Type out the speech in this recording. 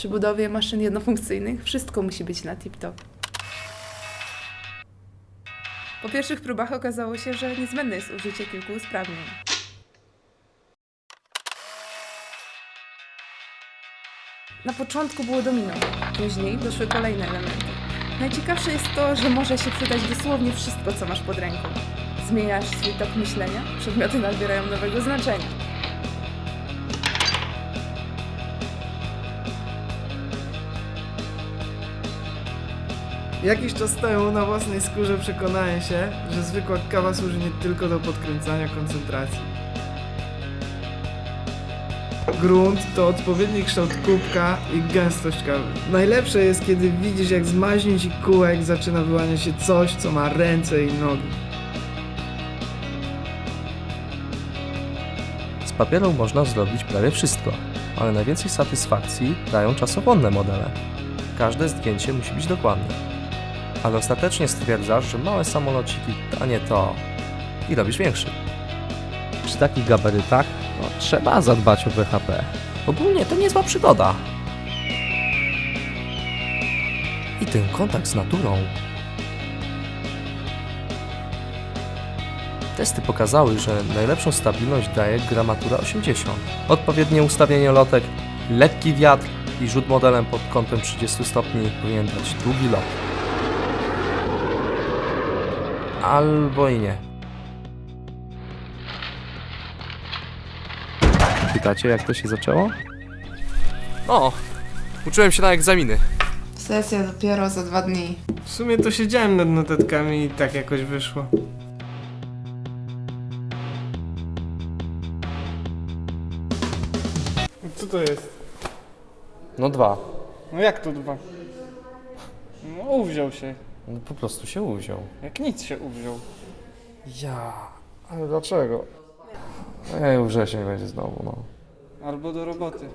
Przy budowie maszyn jednofunkcyjnych wszystko musi być na tip-top. Po pierwszych próbach okazało się, że niezbędne jest użycie kilku usprawnień. Na początku było domino, później doszły kolejne elementy. Najciekawsze jest to, że może się przydać dosłownie wszystko, co masz pod ręką. Zmieniasz swój tok myślenia, przedmioty nabierają nowego znaczenia. Jakiś czas temu na własnej skórze przekonałem się, że zwykła kawa służy nie tylko do podkręcania koncentracji. Grunt to odpowiedni kształt kubka i gęstość kawy. Najlepsze jest, kiedy widzisz, jak z maźnic i kółek zaczyna wyłaniać się coś, co ma ręce i nogi. Z papieru można zrobić prawie wszystko, ale najwięcej satysfakcji dają czasochłonne modele. Każde zdjęcie musi być dokładne. Ale ostatecznie stwierdzasz, że małe samolociki to nie to i robisz większy. Przy takich gabarytach no, trzeba zadbać o BHP. Ogólnie to niezła przygoda. I ten kontakt z naturą. Testy pokazały, że najlepszą stabilność daje gramatura 80. Odpowiednie ustawienie lotek, lekki wiatr i rzut modelem pod kątem 30 stopni powinien dać długi lot. Albo i nie. Pytacie, jak to się zaczęło? O, uczyłem się na egzaminy. Sesja dopiero za dwa dni. W sumie to siedziałem nad notatkami i tak jakoś wyszło. Co to jest? No dwa. No jak to dwa? No uwziął się. No, po prostu się uwziął. Jak nic się uwziął. Ja, ale dlaczego? Ej, wrzesień będzie znowu, no. Albo do roboty.